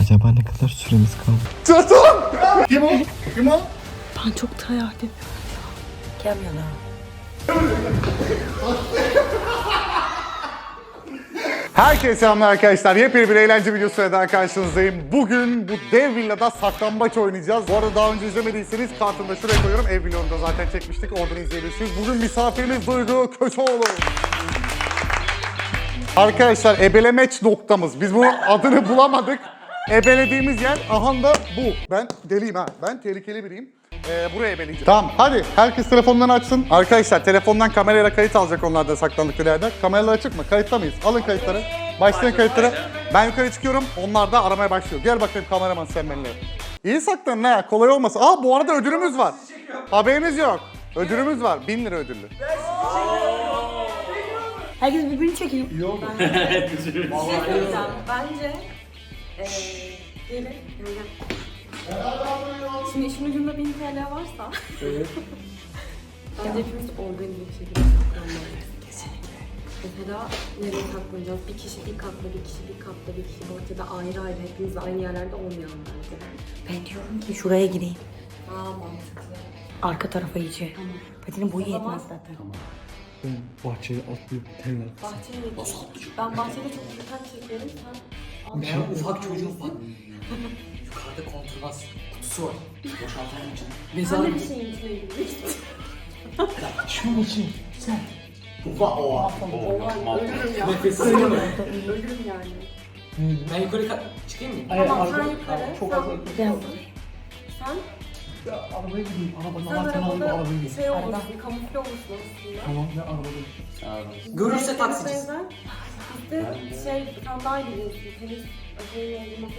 Acaba ne kadar süremiz kaldı? Kim o? Kim o? Ben çok tryhard ediyorum. Daha. Herkese selamlar arkadaşlar. Yepyeni bir eğlence videosuyla daha karşınızdayım. Bugün bu dev villada saklambaç oynayacağız. Bu arada daha önce izlemediyseniz kartını da şuraya koyuyorum. Ev vlogunu da zaten çekmiştik. Oradan izleyebilirsiniz. Bugün misafirimiz Duygu Köseoğlu. Arkadaşlar ebelemeç noktamız. Biz bunun adını bulamadık. Ebelediğimiz yer aha da bu. Ben deliyim ha. Ben tehlikeli biriyim. Ee, buraya ebeleyeceğim. Tamam hadi herkes telefonlarını açsın. Arkadaşlar telefondan kamerayla kayıt alacak onlar da saklandıkları yerden. Kameralar açık mı? Kayıtta mıyız? Alın kayıtları. Başlayın kayıtları. Ben yukarı çıkıyorum. Onlar da aramaya başlıyor. Gel bakayım kameraman sen benimle. İyi saklanın ha. Kolay olmasın. Aa bu arada ödülümüz var. Haberiniz yok. Ödülümüz var. 1000 lira ödüllü. Herkes birbirini çekiyor. Bence eee gelin. Şimdi işin ucunda 1000 TL varsa Bence hepimiz organize bir şekilde saklanmalıyız. Kesinlikle. Mesela nereye saklanacağız? Bir kişi bir katla, bir kişi bir katla, bir kişi bahçede ayrı ayrı hepimiz aynı yerlerde olmayalım bence. Ben diyorum ki şuraya gireyim. Aa mantıklı. Arka tarafa iyice. Patinin boyu yetmez zaten. Ben bahçeye atlayıp tekrar. Bahçeye geçelim. Ben bahçede çok dikkat çekerim. Sen Ben ufak çocuğum bak. Yukarıda kontrbas kutusu var. Boşaltmak için. Mezar sen de bir şeyin içine gireceksin. şunun için. Sen. Ufa oha. Ölürüm ya. Nefes mu? Ölürüm yani. Ben yukarı kat çıkayım mı? Tamam sen yukarı. Çok az sen, Arabaya gideyim. Arabanın sen arabada şey olmasın, kamufle olmasın aslında. Tamam ben arabadayım. Görürse taksiciyiz. Bizde şey, sen daha iyi biliyorsun. Tenis, ödemeyi olmak.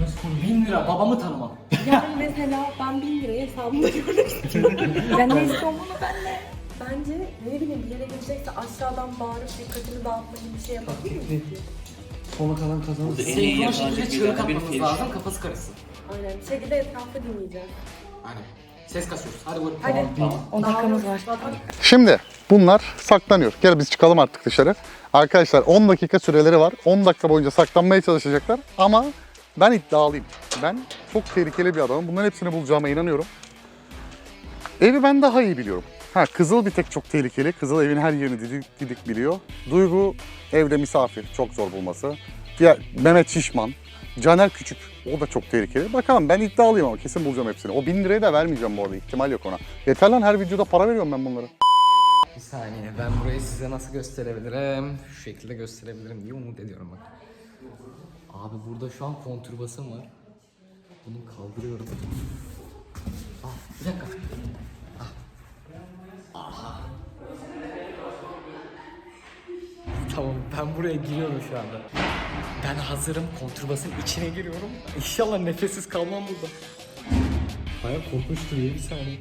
Nasıl konu? Bin lira babamı tanımam. Yani mesela ben 1000 liraya hesabımda görüyorum. ben ne istiyorum bunu ben de. Bence ne bileyim bir yere gidecekse aşağıdan bağırıp dikkatini dağıtma gibi bir şey yapabilir miyiz? Sona kalan kazanır. Senkron şekilde çığlık atmamız lazım kafası karışsın. Aynen. Bir şekilde etrafı dinleyeceğiz. Aynen. Ses kasıyoruz. Hadi vur. Hadi. 10 dakikamız var. Şimdi bunlar saklanıyor. Gel biz çıkalım artık dışarı. Arkadaşlar 10 dakika süreleri var. 10 dakika boyunca saklanmaya çalışacaklar. Ama ben iddialıyım. Ben çok tehlikeli bir adamım. Bunların hepsini bulacağıma inanıyorum. Evi ben daha iyi biliyorum. Ha Kızıl bir tek çok tehlikeli. Kızıl evin her yerini didik didik biliyor. Duygu evde misafir. Çok zor bulması. Diğer Mehmet Şişman. Caner Küçük. O da çok tehlikeli. Bakalım ben iddialıyım ama kesin bulacağım hepsini. O bin lirayı da vermeyeceğim bu arada. İhtimal yok ona. Yeter lan her videoda para veriyorum ben bunlara. Bir saniye ben burayı size nasıl gösterebilirim? Şu şekilde gösterebilirim diye umut ediyorum bak. Abi burada şu an kontrbasım var. Bunu kaldırıyorum. Ah bir dakika. Ah. Aha. Tamam ben buraya giriyorum şu anda. Ben hazırım kontrbasın içine giriyorum. İnşallah nefessiz kalmam burada. Baya korkunçtu ya bir saniye.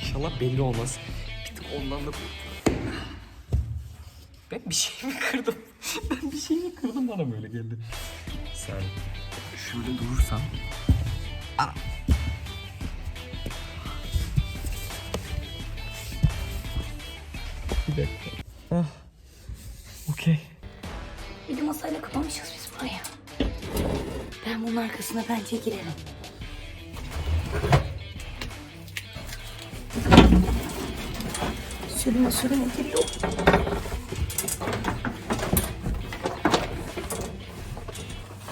İnşallah belli olmaz. Ondan da korkuyorum. Ben bir şey mi kırdım? Ben bir şey mi kırdım bana böyle geldi. Sen şöyle durursan. Ana. Bir dakika. Ah. Okey. Bir de masayla kapamışız biz buraya. Ben bunun arkasına bence girerim. Sürüme sürüme geliyor.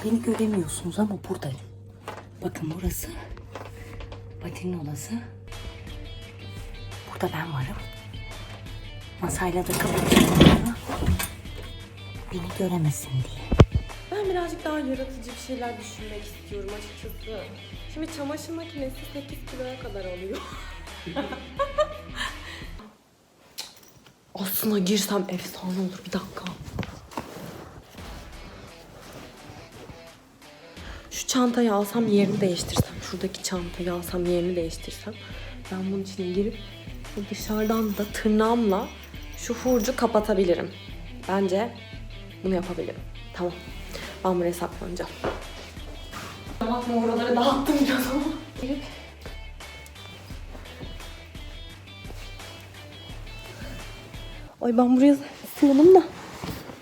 Beni göremiyorsunuz ama buradayım. Bakın burası Batin'in odası. Burada ben varım. Masayla da kapatıyorum. Beni göremesin diye. Ben birazcık daha yaratıcı bir şeyler düşünmek istiyorum açıkçası. Şimdi çamaşır makinesi 8 kiloya kadar alıyor. Aslında girsem efsane olur. Bir dakika. Şu çantayı alsam yerini değiştirsem, şuradaki çantayı alsam yerini değiştirsem ben bunun içine girip dışarıdan da tırnağımla şu hurcu kapatabilirim. Bence bunu yapabilirim. Tamam. Ben buraya saklanacağım. Bakma oraları dağıttım biraz ama. Girip Ay ben buraya sığınım da.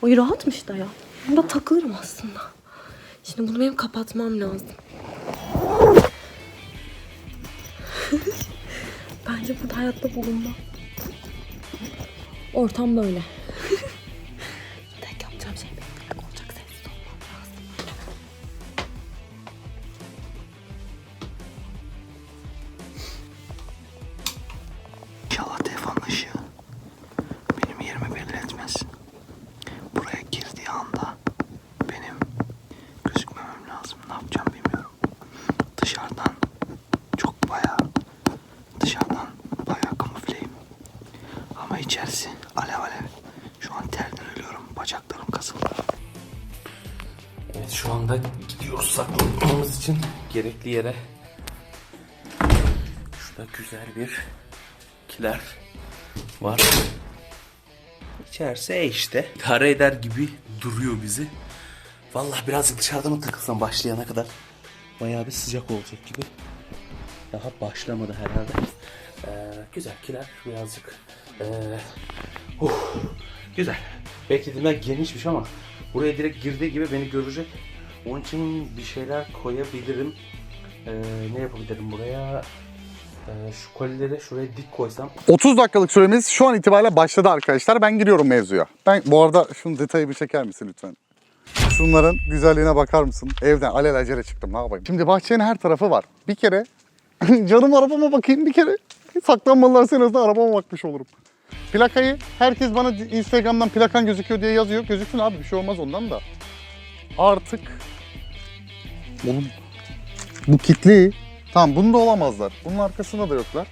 Ay rahatmış da ya. Burada takılırım aslında. Şimdi bunu benim kapatmam lazım. Bence burada hayatta bulunmam. Ortam böyle. Gerekli yere. Şurada güzel bir kiler var. İçerisi e işte. İdare eder gibi duruyor bizi. Vallahi birazcık dışarıda mı takılsam başlayana kadar bayağı bir sıcak olacak gibi. Daha başlamadı herhalde. Ee, güzel kiler birazcık. Ee, uh, güzel. Beklediğimden genişmiş ama buraya direkt girdiği gibi beni görecek. Onun için bir şeyler koyabilirim. Ee, ne yapabilirim buraya? Ee, şu kolileri şuraya dik koysam 30 dakikalık süremiz şu an itibariyle başladı arkadaşlar. Ben giriyorum mevzuya. Ben bu arada şunun detayı bir çeker misin lütfen? Şunların güzelliğine bakar mısın? Evden alelacele çıktım ne yapayım? Şimdi bahçenin her tarafı var. Bir kere canım arabama bakayım bir kere. Saklanmalılar en azından arabama bakmış olurum. Plakayı herkes bana Instagram'dan plakan gözüküyor diye yazıyor. Gözüksün abi bir şey olmaz ondan da. Artık Oğlum bu kitli. Tamam bunda olamazlar. Bunun arkasında da yoklar.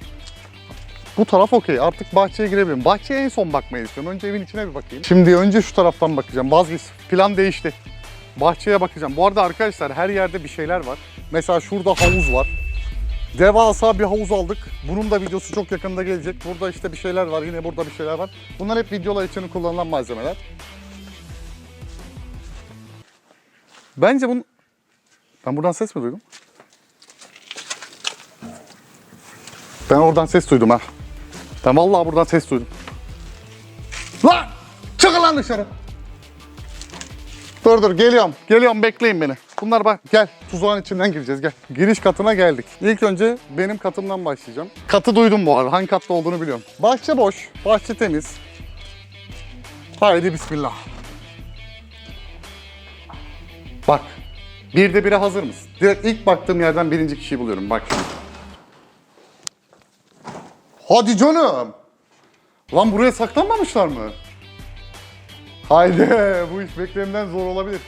Bu taraf okey. Artık bahçeye girebilirim. Bahçeye en son bakmayı istiyorum. Önce evin içine bir bakayım. Şimdi önce şu taraftan bakacağım. Vazgeç. Plan değişti. Bahçeye bakacağım. Bu arada arkadaşlar her yerde bir şeyler var. Mesela şurada havuz var. Devasa bir havuz aldık. Bunun da videosu çok yakında gelecek. Burada işte bir şeyler var. Yine burada bir şeyler var. Bunlar hep videolar için kullanılan malzemeler. Bence bunun... Ben buradan ses mi duydum? Ben oradan ses duydum ha. Ben vallahi buradan ses duydum. Lan! Çıkın lan dışarı. Dur dur geliyorum. Geliyorum bekleyin beni. Bunlar bak gel tuzağın içinden gireceğiz gel. Giriş katına geldik. İlk önce benim katımdan başlayacağım. Katı duydum bu arada. Hangi katta olduğunu biliyorum. Bahçe boş. Bahçe temiz. Haydi bismillah. Bak. Bir de bire hazır mısın? Direkt ilk baktığım yerden birinci kişiyi buluyorum. Bak şimdi. Hadi canım. Lan buraya saklanmamışlar mı? Haydi bu iş beklenenden zor olabilir.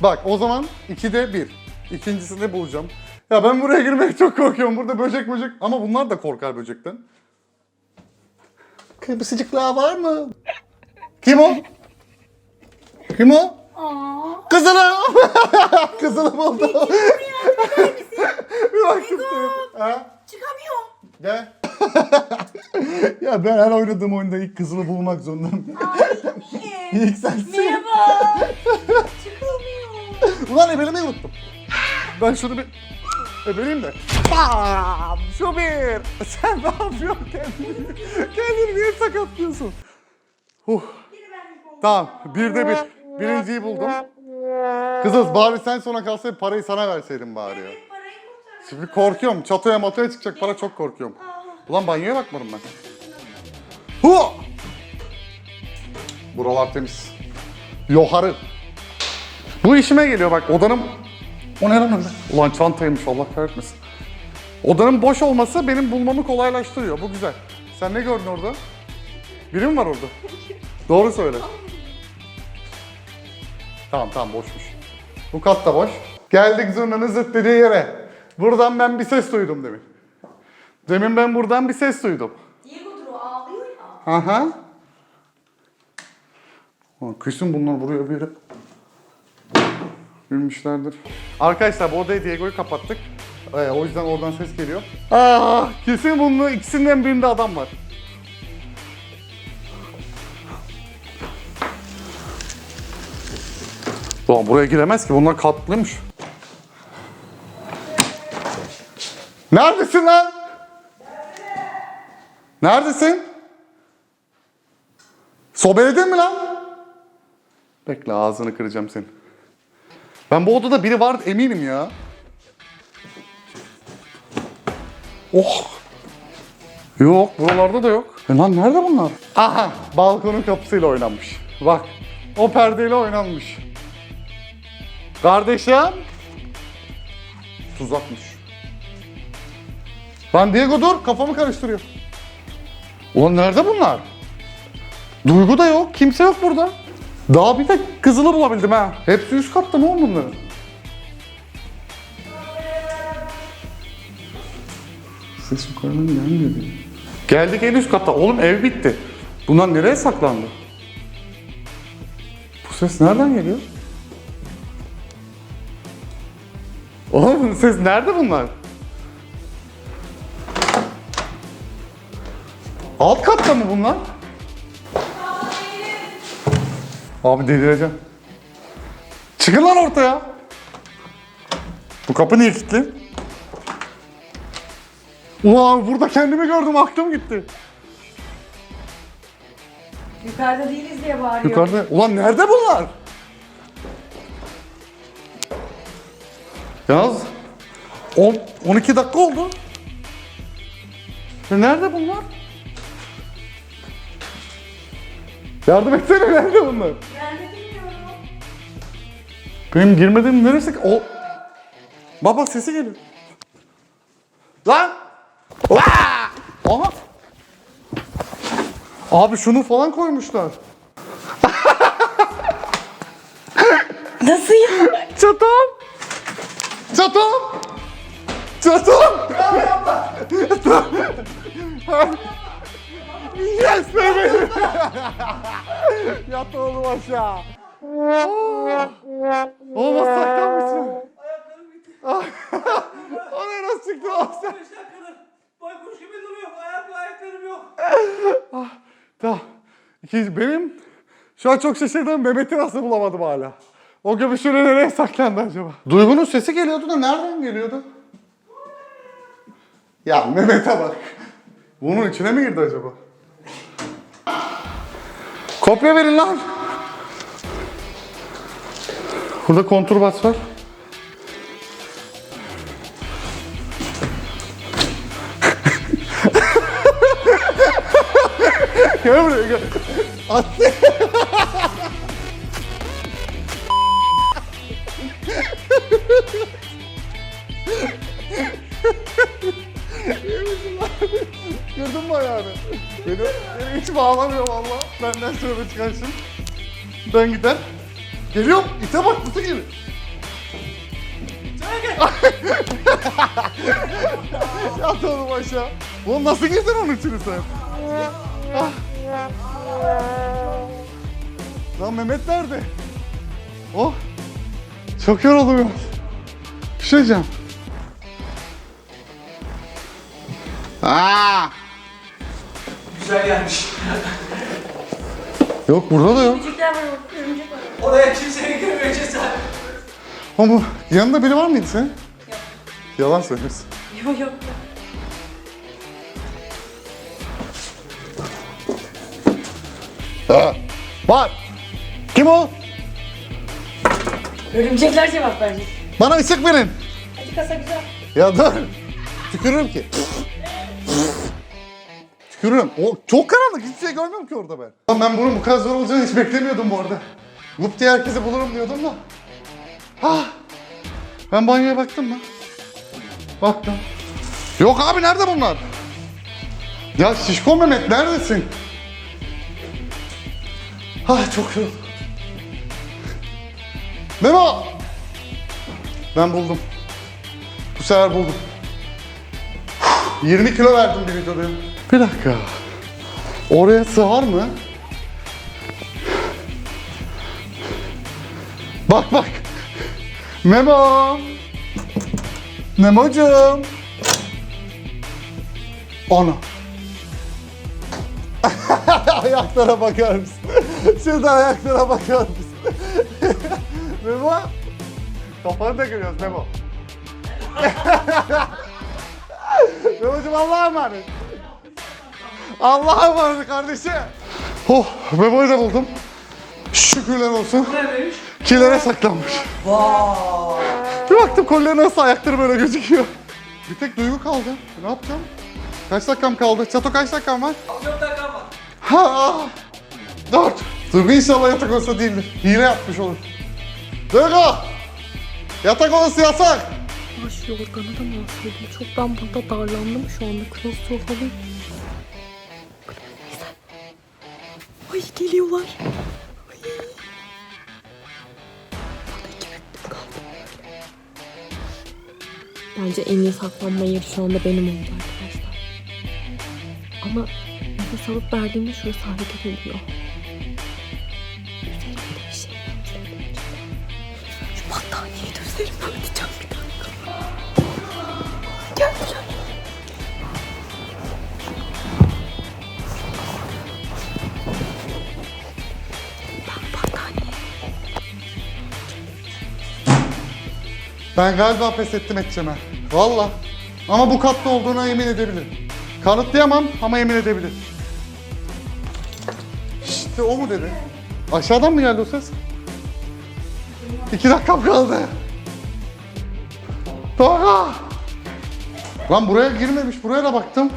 Bak o zaman 2'de 1. İkincisini bulacağım. Ya ben buraya girmeye çok korkuyorum. Burada böcek böcek. Ama bunlar da korkar böcekten. Kıbrısıcıklar var mı? Kim o? Kim o? Kızılım. Kızılım oldu. Bir baktım. Ha? Çıkamıyorum. Gel. ya ben her oynadığım oyunda ilk kızılı bulmak zorundayım. ilk sensin. Merhaba. Çıkamıyorum. Ulan ebelemeyi unuttum. Ben şunu bir ebeleyim de. Bam! Şu bir. Sen ne yapıyorsun kendini? Kendini niye sakatlıyorsun? Huh. Tamam. Birde bir. Birinciyi buldum. Kızız bari sen sona kalsaydın parayı sana verseydim bari ya. Parayı. Şimdi korkuyorum. Çatoya matoya çıkacak para çok korkuyorum. Ulan banyoya bakmadım ben. Hu! Buralar temiz. Yoharı. Bu işime geliyor bak odanın... O ne lan öyle? Ulan çantaymış Allah kahretmesin. Odanın boş olması benim bulmamı kolaylaştırıyor. Bu güzel. Sen ne gördün orada? Biri mi var orada? Doğru söyle. Tamam tamam boşmuş. Bu kat da boş. Geldik zurnanın zırt dediği yere. Buradan ben bir ses duydum demin. Demin ben buradan bir ses duydum. Diego Duru ağlıyor ya. Aha. Kesin bunlar buraya bir yere girmişlerdir. Arkadaşlar bu odayı Diego'yu kapattık. Ee, o yüzden oradan ses geliyor. Aa, kesin bunun ikisinden birinde adam var. Ulan buraya giremez ki bunlar katlıymış. Neredesin lan? Neredesin? Sobeledin mi lan? Bekle ağzını kıracağım senin. Ben bu odada biri var eminim ya. Oh. Yok buralarda da yok. E lan nerede bunlar? Aha balkonun kapısıyla oynanmış. Bak o perdeyle oynanmış. Kardeşim. Tuzakmış. Lan Diego dur kafamı karıştırıyor. Ulan nerede bunlar? Duygu da yok. Kimse yok burada. Daha bir tek kızılı bulabildim ha. Hepsi üst katta mı oğlum bunların? Ses yukarıdan gelmiyor. benim. Geldik en üst kata. Oğlum ev bitti. Bunlar nereye saklandı? Bu ses nereden geliyor? Oğlum ses nerede bunlar? Alt katta mı bunlar? Abi delireceğim. Çıkın lan ortaya. Bu kapı niye kilitli? Ulan burada kendimi gördüm aklım gitti. Yukarıda değiliz diye bağırıyor. Yukarıda. Ulan nerede bunlar? Yaz. 10 12 dakika oldu. E nerede bunlar? Yardım etsene nerede bunlar? Benim girmediğim neresi ki? O... Baba sesi geliyor. Lan! Vaa! Aha! Abi şunu falan koymuşlar. Nasıl ya? Çatam! Çatam! Çatam! yes bebeğim! Yat oğlum aşağı. Oğlum saklanmışsın. Oraya nasıl çıktı o sen? Baykuş gibi duruyor. Ayak ayaklarım yok. Tamam. İkinci, benim şu an çok şaşırdım. Mehmet'i nasıl bulamadım hala. O göbüşüne nereye saklandı acaba? Duygu'nun sesi geliyordu da nereden geliyordu? Ya Mehmet'e bak. Bunun içine mi girdi acaba? Kopya verin lan. Burada konturbas var. Gel buraya gel. Gördün mü ayağını? Beni, hiç bağlamıyor valla. Benden sonra çıkarsın. Ben gider. Geliyorum. İte bak kutu gibi. Yat oğlum aşağı. Oğlum nasıl girdin onun içine sen? Ah. Lan Mehmet nerede? Oh. Çok yoruldum ya. Bir şey diyeceğim. Aa! Güzel gelmiş. Yok burada da yok. Örümcekler var, örümcek var. Oraya kimsenin girmeye cesaret. Ama yanında biri var mıydı senin? Yok. Yalan söylüyorsun. Yok yok. Ha. Var. Kim o? Örümcekler cevap vermiş. Bana ışık verin. Hadi kasa güzel. Ya dur. Tükürürüm ki. Tükürürüm. O çok karanlık. Hiçbir şey görmüyorum ki orada ben. Lan ben bunun bu kadar zor olacağını hiç beklemiyordum bu arada. Vup diye herkesi bulurum diyordum da. Ha. Ben banyoya baktım mı? Baktım. Yok abi nerede bunlar? Ya Şişko Mehmet neredesin? Ah çok yoruldum. Memo! Ben buldum. Bu sefer buldum. 20 kilo verdim bir videoda. Bir dakika. Oraya sığar mı? Bak bak. Memo. Memo'cum. Ana. ayaklara bakar mısın? Şurada ayaklara bakar mısın? Memo. Kafanı da görüyoruz Memo. Memo'cum Allah'a emanet. Allah'a emanet kardeşim. Oh Memo'yu da buldum. Şükürler olsun. Kilere saklanmış. Bir baktım kolları nasıl ayakları böyle gözüküyor. Bir tek duygu kaldı. Ne yapacağım? Kaç dakikam kaldı? Çato kaç dakikam var? 4 dakikam var. Ha! 4. Duygu inşallah yatak odası değildir. Hile yapmış olur. Duygu! Yatak odası yasak. Ya şu yorganı da alsaydım? Çok ben burada darlandım şu anda. Klostrofobik. Ay geliyorlar. Ay. Bence en iyi saklanma yeri şu anda benim oldu arkadaşlar. Ama nefes alıp verdiğimde şurası hareket ediyor. Ben galiba pes ettim edeceğime. Valla. Ama bu katta olduğuna yemin edebilirim. Kanıtlayamam ama yemin edebilirim. İşte o mu dedi? Aşağıdan mı geldi o ses? İki dakikam kaldı. Dora! Lan buraya girmemiş. Buraya da baktım.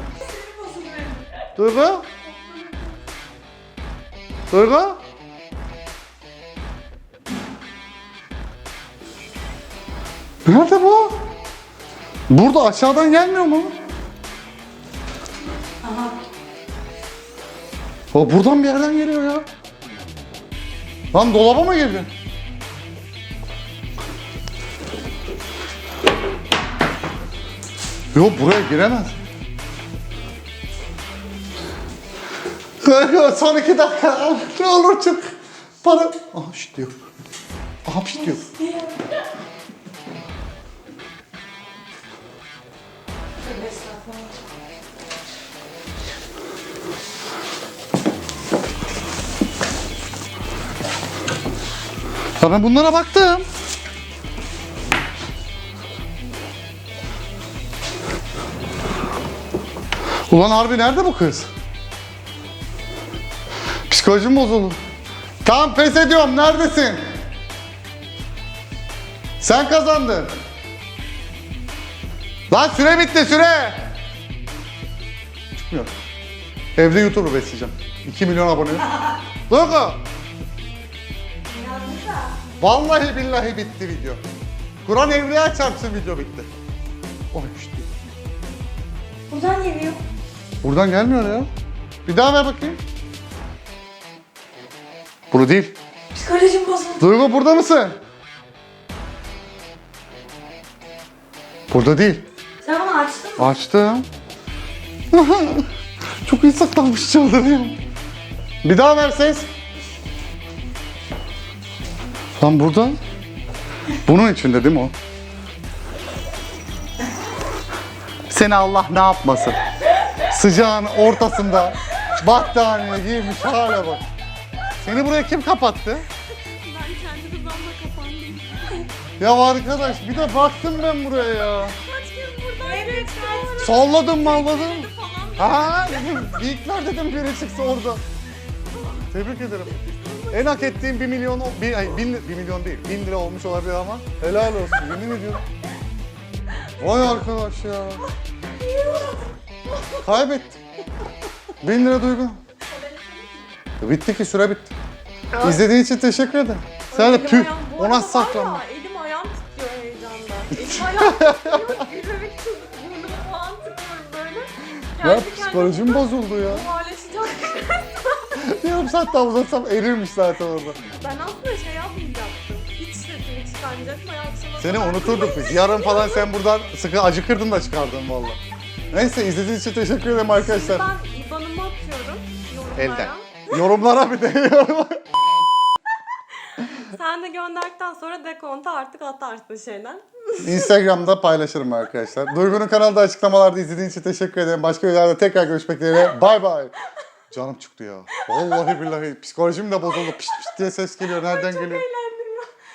Duygu? Duygu? Nerede bu? Burada aşağıdan gelmiyor mu? Aha. O buradan bir yerden geliyor ya. Lan dolaba mı girdi? Yok buraya giremez. Son iki dakika. Ne olur çık. Para. Aha şit diyor. Aha şit diyor. Ya ben bunlara baktım. Ulan harbi nerede bu kız? Psikolojim bozuldu. Tamam pes ediyorum. Neredesin? Sen kazandın. Lan süre bitti süre. Çıkmıyor. Evde YouTuber besleyeceğim. 2 milyon abone. Duygu. Vallahi billahi bitti video. Kur'an evliya çarpsın video bitti. Oy işte. Buradan geliyor. Buradan gelmiyor ya. Bir daha ver bakayım. Burada değil. Psikolojim bozuldu. Duygu burada mısın? Burada değil. Sen onu açtın mı? Açtım. Çok iyi saklanmış çıldırıyorum. Bir daha ver ses. Lan burada. Bunun içinde değil mi o? Seni Allah ne yapmasın? Sıcağın ortasında battaniye giymiş hale bak. Seni buraya kim kapattı? Ben kendi rızamla kapandım. Ya arkadaş bir de baktım ben buraya ya. Kaç kez buradan geçtim. Salladım malladım. Ha ilk ver dedim biri çıksa orada. Tebrik ederim. En hak ettiğim 1 milyon, o- bir, ay, bin, bir milyon değil, bin lira olmuş olabilir ama helal olsun yemin ediyorum. Vay arkadaş ya. Kaybettim. Bin lira duygu. Bitti ki süre bitti. İzlediğin için teşekkür ederim. Sen de tüh ona saklanma. Elim ayağım titriyor heyecandan. Elim ayağım titriyor. Gülmemek için burnumu falan tıkıyorum böyle. Ya Kendi psikolojim bozuldu ya. Buharlaşacağım. Yarım saat daha uzatsam erirmiş zaten orada. Ben aslında şey yapmayacaktım. Hiç sesimi çıkarmayacaktım. Ay akşama Seni kadar unuturduk biz. Yarın falan sen buradan sıkı acıkırdın da çıkardın valla. Neyse izlediğiniz için teşekkür ederim arkadaşlar. Ben IBAN'ımı atıyorum yorumlara. Elden. Yorumlara bir de. Sen de gönderdikten sonra dekonta artık atarsın şeyden. Instagram'da paylaşırım arkadaşlar. Duygu'nun kanalda açıklamalarda izlediğiniz için teşekkür ederim. Başka videolarda tekrar görüşmek dileğiyle. Bay bay. Canım çıktı ya. Vallahi billahi psikolojim de bozuldu. Pişt pişt diye ses geliyor. Nereden geliyor?